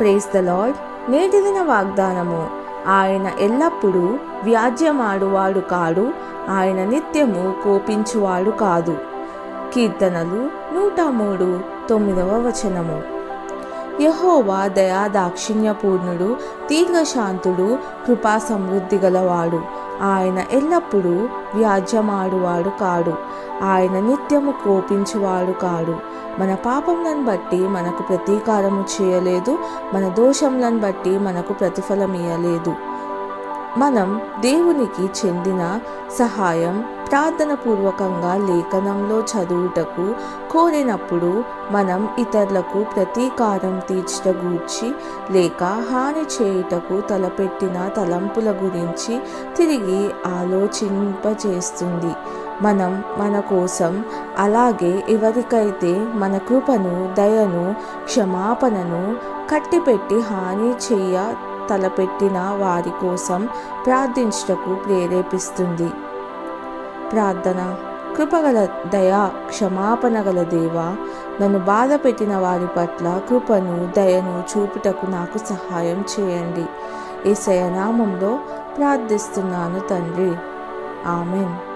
Praise the lord నేటి దిన వాగ్దానము. ఆయన ఎల్లప్పుడూ వ్యాజ్యమాడువాడు కాడు. ఆయన నిత్యము కోపించువాడు కాదు. కీర్తనలు నూట మూడు తొమ్మిదవ వచనము. యహోవా దయా దాక్షిణ్యపూర్ణుడు దీర్ఘశాంతుడు కృపా సమృద్ధి గలవాడు. ఆయన ఎల్లప్పుడూ వ్యాజ్యమాడువాడు కాడు. ఆయన నిత్యము కోపించువాడు కాడు. మన పాపములను బట్టి మనకు ప్రతీకారము చేయలేదు మన దోషములను బట్టి మనకు ప్రతిఫలం ఇయ్యలేదు మనం దేవునికి చెందిన సహాయం ప్రార్థనపూర్వకంగా లేఖనంలో చదువుటకు కోరినప్పుడు మనం ఇతరులకు ప్రతీకారం తీర్చట గూర్చి లేక హాని చేయుటకు తలపెట్టిన తలంపుల గురించి తిరిగి ఆలోచింపచేస్తుంది. మనం మన కోసం అలాగే ఎవరికైతే మన కృపను దయను క్షమాపణను కట్టిపెట్టి హాని చేయ తలపెట్టిన వారి కోసం ప్రార్థించుటకు ప్రేరేపిస్తుంది. ప్రార్థన. కృపగల దయా క్షమాపణ గల దేవా నన్ను బాధ పెట్టిన వారి పట్ల కృపను దయను చూపుటకు నాకు సహాయం చేయండి. ఈ శయనామంలో ప్రార్థిస్తున్నాను తండ్రి. ఆమెన్.